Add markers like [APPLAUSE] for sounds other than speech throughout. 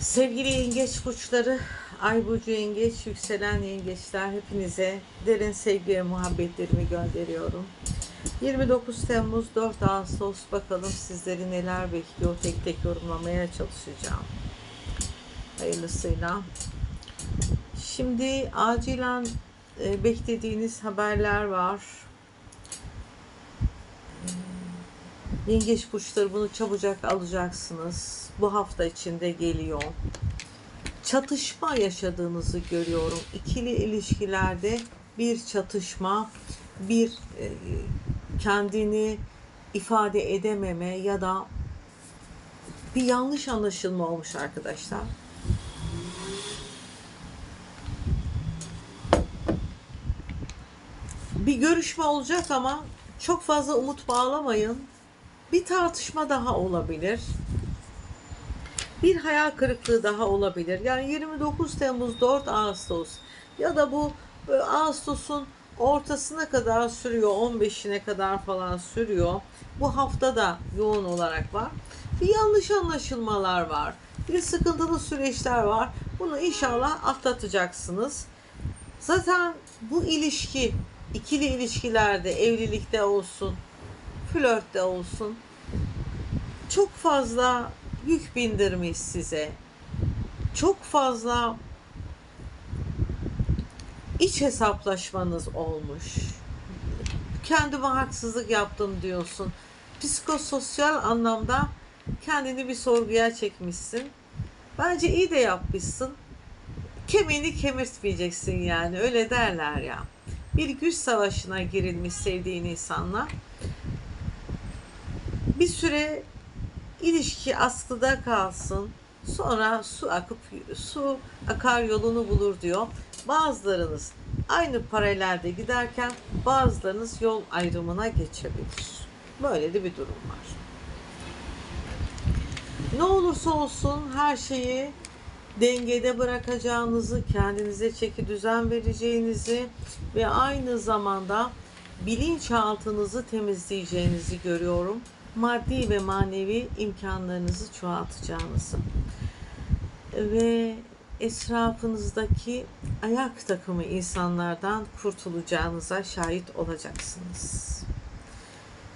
Sevgili yengeç burçları, ay burcu yengeç, yükselen yengeçler hepinize derin sevgi ve muhabbetlerimi gönderiyorum. 29 Temmuz 4 Ağustos bakalım sizleri neler bekliyor tek tek yorumlamaya çalışacağım. Hayırlısıyla. Şimdi acilen e, beklediğiniz haberler var. Yengeç burçları bunu çabucak alacaksınız. Bu hafta içinde geliyor. Çatışma yaşadığınızı görüyorum. İkili ilişkilerde bir çatışma, bir e, kendini ifade edememe ya da bir yanlış anlaşılma olmuş arkadaşlar. Bir görüşme olacak ama çok fazla umut bağlamayın. Bir tartışma daha olabilir. Bir hayal kırıklığı daha olabilir. Yani 29 Temmuz 4 Ağustos ya da bu e, Ağustos'un ortasına kadar sürüyor, 15'ine kadar falan sürüyor. Bu hafta da yoğun olarak var. Bir yanlış anlaşılmalar var. Bir sıkıntılı süreçler var. Bunu inşallah atlatacaksınız. Zaten bu ilişki, ikili ilişkilerde, evlilikte olsun, flörtte olsun çok fazla yük bindirmiş size. Çok fazla iç hesaplaşmanız olmuş. Kendime haksızlık yaptım diyorsun. Psikososyal anlamda kendini bir sorguya çekmişsin. Bence iyi de yapmışsın. Kemiğini kemirtmeyeceksin yani öyle derler ya. Bir güç savaşına girilmiş sevdiğin insanla bir süre ilişki askıda kalsın. Sonra su akıp su akar yolunu bulur diyor. Bazılarınız aynı paralelde giderken bazılarınız yol ayrımına geçebilir. Böyle de bir durum var. Ne olursa olsun her şeyi dengede bırakacağınızı, kendinize çeki düzen vereceğinizi ve aynı zamanda bilinçaltınızı temizleyeceğinizi görüyorum. Maddi ve manevi imkanlarınızı çoğaltacağınızı ve etrafınızdaki ayak takımı insanlardan kurtulacağınıza şahit olacaksınız.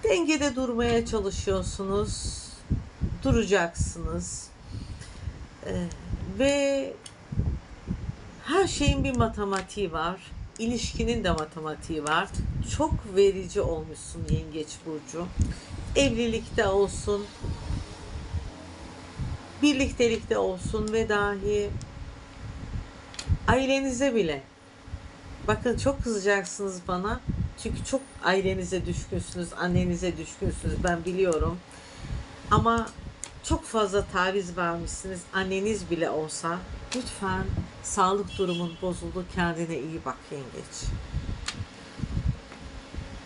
Dengede durmaya çalışıyorsunuz, duracaksınız Ee, ve her şeyin bir matematiği var. İlişkinin de matematiği var. Çok verici olmuşsun Yengeç Burcu. Evlilikte olsun, birliktelikte olsun ve dahi ailenize bile. Bakın çok kızacaksınız bana. Çünkü çok ailenize düşkünsünüz, annenize düşkünsünüz ben biliyorum. Ama çok fazla taviz vermişsiniz. Anneniz bile olsa lütfen sağlık durumun bozuldu. Kendine iyi bak yengeç.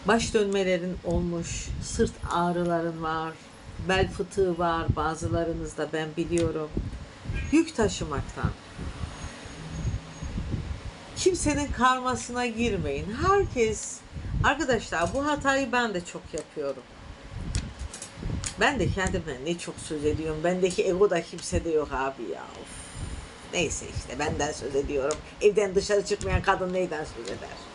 Baş dönmelerin olmuş, sırt ağrıların var, bel fıtığı var bazılarınızda ben biliyorum. Yük taşımaktan. Kimsenin karmasına girmeyin. Herkes arkadaşlar bu hatayı ben de çok yapıyorum. Ben de kendimden ne çok söz ediyorum. Bendeki ego da kimsede yok abi ya. Of. Neyse işte benden söz ediyorum. Evden dışarı çıkmayan kadın neyden söz eder?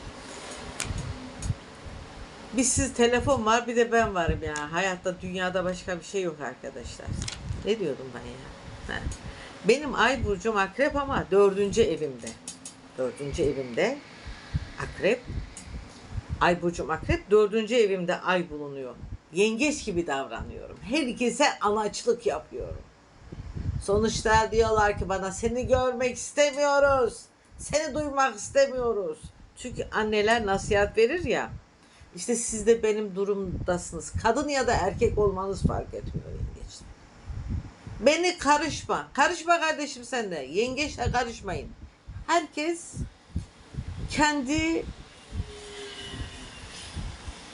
Bir siz telefon var bir de ben varım ya. Hayatta dünyada başka bir şey yok arkadaşlar. Ne diyordum ben ya? Ha. Benim ay burcum akrep ama dördüncü evimde. Dördüncü evimde akrep. Ay burcum akrep dördüncü evimde ay bulunuyor. Yengeç gibi davranıyorum. Herkese anaçlık yapıyorum. Sonuçta diyorlar ki bana seni görmek istemiyoruz. Seni duymak istemiyoruz. Çünkü anneler nasihat verir ya. İşte siz de benim durumdasınız. Kadın ya da erkek olmanız fark etmiyor yengeçte. Beni karışma. Karışma kardeşim sen de. Yengeçle karışmayın. Herkes kendi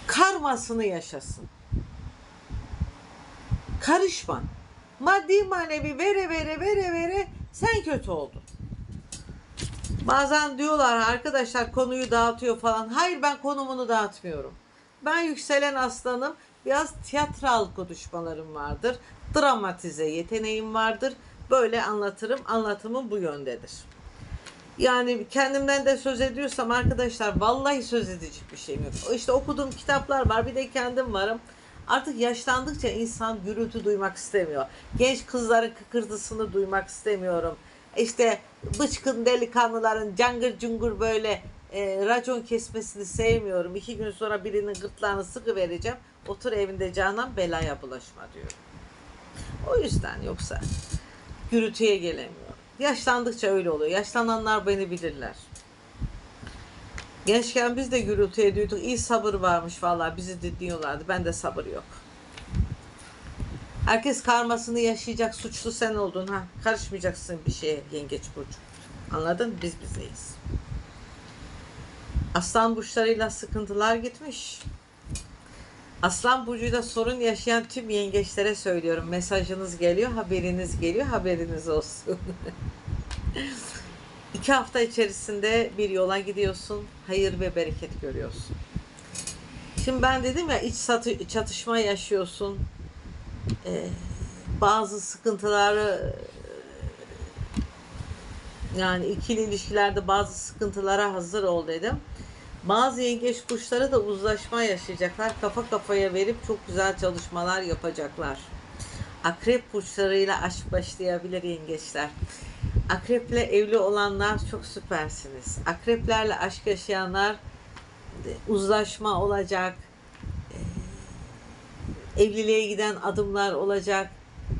karmasını yaşasın. Karışma. Maddi manevi vere vere vere vere sen kötü oldun. Bazen diyorlar arkadaşlar konuyu dağıtıyor falan. Hayır ben konumunu dağıtmıyorum. Ben yükselen aslanım. Biraz tiyatral konuşmalarım vardır. Dramatize yeteneğim vardır. Böyle anlatırım. Anlatımım bu yöndedir. Yani kendimden de söz ediyorsam arkadaşlar vallahi söz edecek bir şeyim yok. İşte okuduğum kitaplar var bir de kendim varım. Artık yaşlandıkça insan gürültü duymak istemiyor. Genç kızların kıkırdısını duymak istemiyorum. İşte bıçkın delikanlıların cangır cungur böyle e, racon kesmesini sevmiyorum. İki gün sonra birinin gırtlağını sıkı vereceğim. Otur evinde canan belaya bulaşma diyorum. O yüzden yoksa gürültüye gelemiyorum. Yaşlandıkça öyle oluyor. Yaşlananlar beni bilirler. Gençken biz de gürültü ediyorduk. İyi sabır varmış vallahi bizi dinliyorlardı. Ben de sabır yok. Herkes karmasını yaşayacak. Suçlu sen oldun ha. Karışmayacaksın bir şeye yengeç burcu. Anladın? Biz bizeyiz. Aslan burçlarıyla sıkıntılar gitmiş. Aslan burcuyla sorun yaşayan tüm yengeçlere söylüyorum. Mesajınız geliyor, haberiniz geliyor, haberiniz olsun. [LAUGHS] İki hafta içerisinde bir yola gidiyorsun, hayır ve bereket görüyorsun. Şimdi ben dedim ya iç çatışma yaşıyorsun. Ee, bazı sıkıntıları yani ikili ilişkilerde bazı sıkıntılara hazır ol dedim. Bazı yengeç kuşları da uzlaşma yaşayacaklar. Kafa kafaya verip çok güzel çalışmalar yapacaklar. Akrep burçlarıyla aşk başlayabilir yengeçler. Akreple evli olanlar çok süpersiniz. Akreplerle aşk yaşayanlar e, uzlaşma olacak. Evliliğe giden adımlar olacak.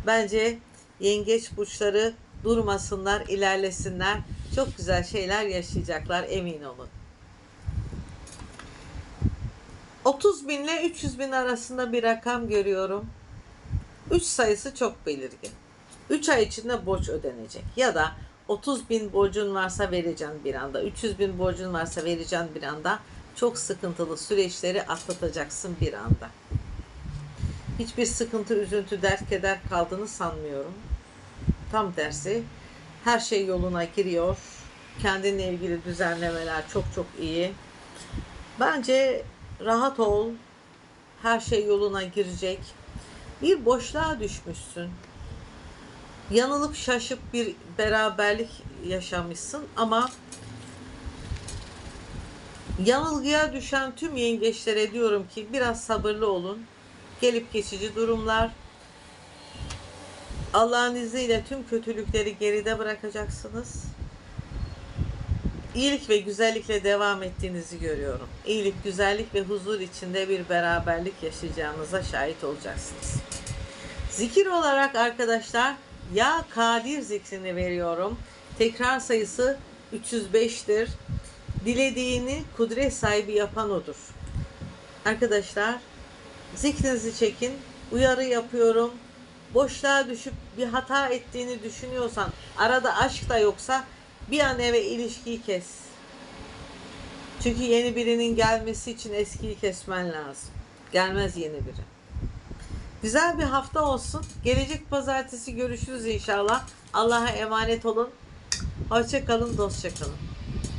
Bence yengeç burçları durmasınlar, ilerlesinler. Çok güzel şeyler yaşayacaklar emin olun. 30 bin ile 300 bin arasında bir rakam görüyorum. 3 sayısı çok belirgin. 3 ay içinde borç ödenecek. Ya da 30 bin borcun varsa vereceksin bir anda. 300 bin borcun varsa vereceksin bir anda. Çok sıkıntılı süreçleri atlatacaksın bir anda. Hiçbir sıkıntı, üzüntü, dert, keder kaldığını sanmıyorum. Tam tersi her şey yoluna giriyor. Kendinle ilgili düzenlemeler çok çok iyi. Bence rahat ol. Her şey yoluna girecek. Bir boşluğa düşmüşsün. Yanılıp şaşıp bir beraberlik yaşamışsın ama yanılgıya düşen tüm yengeçlere diyorum ki biraz sabırlı olun. Gelip geçici durumlar. Allah'ın izniyle tüm kötülükleri geride bırakacaksınız. İyilik ve güzellikle devam ettiğinizi görüyorum. İyilik, güzellik ve huzur içinde bir beraberlik yaşayacağınıza şahit olacaksınız. Zikir olarak arkadaşlar ya Kadir zikrini veriyorum. Tekrar sayısı 305'tir. Dilediğini kudret sahibi yapan odur. Arkadaşlar zikrinizi çekin. Uyarı yapıyorum. Boşluğa düşüp bir hata ettiğini düşünüyorsan, arada aşk da yoksa bir an eve ilişkiyi kes. Çünkü yeni birinin gelmesi için eskiyi kesmen lazım. Gelmez yeni biri. Güzel bir hafta olsun. Gelecek pazartesi görüşürüz inşallah. Allah'a emanet olun. Hoşça kalın, dostça kalın.